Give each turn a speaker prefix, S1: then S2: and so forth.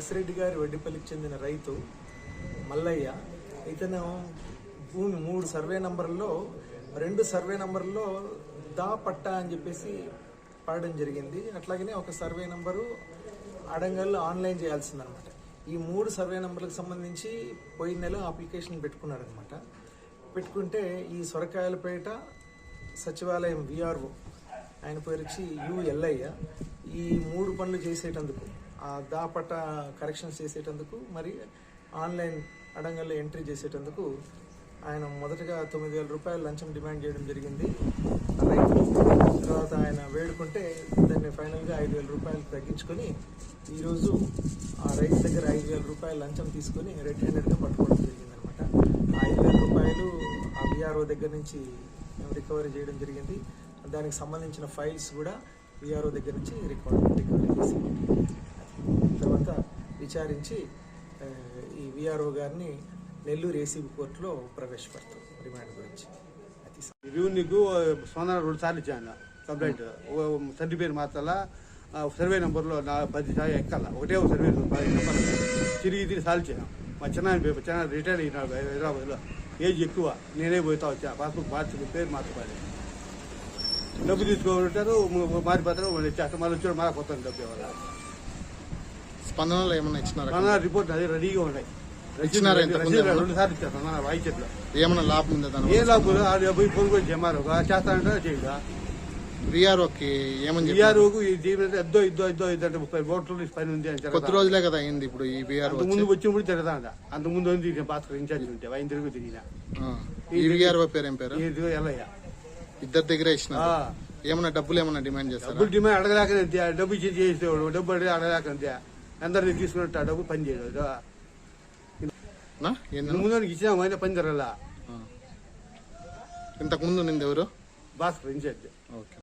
S1: వసిరెడ్డి గారి వడ్డిపల్లికి చెందిన రైతు మల్లయ్య ఇతను భూమి మూడు సర్వే నంబర్లో రెండు సర్వే నంబర్లో దా పట్టా అని చెప్పేసి పాడడం జరిగింది. అట్లాగనే ఒక సర్వే నంబరు అడంగల్లో ఆన్లైన్ చేయాల్సిందనమాట. ఈ మూడు సర్వే నంబర్లకు సంబంధించి పోయిన నెల అప్లికేషన్ పెట్టుకున్నారనమాట. పెట్టుకుంటే ఈ సొరకాయలపేట సచివాలయం విఆర్ఓ ఆయన పేరు వచ్చి యు ఎల్లయ్య ఈ మూడు పనులు చేసేటందుకు దాపట కరెక్షన్స్ చేసేటందుకు మరి ఆన్లైన్ అడంగల్లో ఎంట్రీ చేసేటందుకు ఆయన మొదటగా తొమ్మిది వేల రూపాయలు లంచం డిమాండ్ చేయడం జరిగింది. రైతు తర్వాత ఆయన వేడుకుంటే దాన్ని ఫైనల్గా ఐదు వేల రూపాయలు తగ్గించుకొని ఈరోజు ఆ రైతు దగ్గర ఐదు వేల రూపాయలు లంచం తీసుకొని రెడ్ హ్యాండెడ్గా పట్టుకోవడం జరిగింది అనమాట ఆ ఐదు వేల రూపాయలు ఆ విఆర్ఓ దగ్గర నుంచి రికవరీ చేయడం జరిగింది. దానికి సంబంధించిన ఫైల్స్ కూడా విఆర్ఓ దగ్గర నుంచి రికవరీ రికవరీ చేసి తర్వాత విచారించి ఈ విఆర్ఓ గారిని నెల్లూరు ఏసీబీ కోర్టులో ప్రవేశపెడతాం రిమాండ్ గురించి. అది
S2: రివ్యూనికు సోనా రెండు సార్లు ఇచ్చాను కంప్లైంట్. తండ్రి పేరు మార్చాలా? సర్వే నెంబర్లో నా పది సార్లు ఎక్కాల? ఒకటే ఒక సర్వే పది నెంబర్ తిరిగి తిరిగి సార్లు ఇచ్చాను. మా చిన్న చిన్న రిటైర్ అయినాడు హైదరాబాద్లో. ఏజ్ ఎక్కువ నేనే పోతా వచ్చా. పాస్బుక్ మార్చుకు పేరు మార్చుకోవాలి డబ్బు తీసుకోవాలంటారు మారిపోతారు మళ్ళీ ఇచ్చేస్తారు. మళ్ళీ వచ్చాడు మళ్ళీ కొత్త డబ్బు ఇవ్వాలి
S3: స్పందనలో ఏమన్నా ఇచ్చినారా?
S2: రిపోర్ట్ అది రెడీగా ఉన్నాయి.
S3: ఇచ్చినారా ఇంతకు ముందు ఏమన్నా?
S2: రెండు సార్లు ఇచ్చారు మన వాయిచెట్లో
S3: ఏమన్నా లాభం ఉందా దాని
S2: ఏ లాభం అది పోయి పొందుకొని జమారు చేస్తానంటే చేయగా
S3: విఆర్ఓకి ఏమని చెప్పారు?
S2: ఈఆర్ఓకు ఈ దీని మీద ఎద్దో ఇద్దో ఇద్దో ఇద్దంటే ముప్పై ఓట్లు పని ఉంది అని
S3: కొద్ది. రోజులే కదా అయింది ఇప్పుడు ఈ విఆర్ఓ
S2: ముందు వచ్చినప్పుడు జరగదా అంట అంత ముందు ఉంది భాస్కర్ ఇన్ఛార్జ్ ఉంటే ఆయన తిరుగు తిరిగిన.
S3: ఈ విఆర్ఓ పేరు ఏం పేరు?
S2: ఇదిగో ఎల్లయ్య.
S3: ఇద్దరి దగ్గరే
S2: ఆ,
S3: ఇచ్చినారు ఏమన్నా డబ్బులు ఏమన్నా డిమాండ్ చేస్తారా?
S2: డబ్బులు డిమాండ్ అడగలేకనే అంతే డబ్బు ఇచ్చి చేసేవాడు డబ్బు అడిగి అడగలేక అంతే. అందరినీ తీసుకున్నట్టు డబ్బు పని?
S3: ఏంది?
S2: ముందు ఇచ్చినా ఆయన పని జరగల?
S3: ఇంతకు ముందు నింది ఎవరు?
S2: భాస్కర్ ఇన్ఛార్జ్.
S3: ఓకే.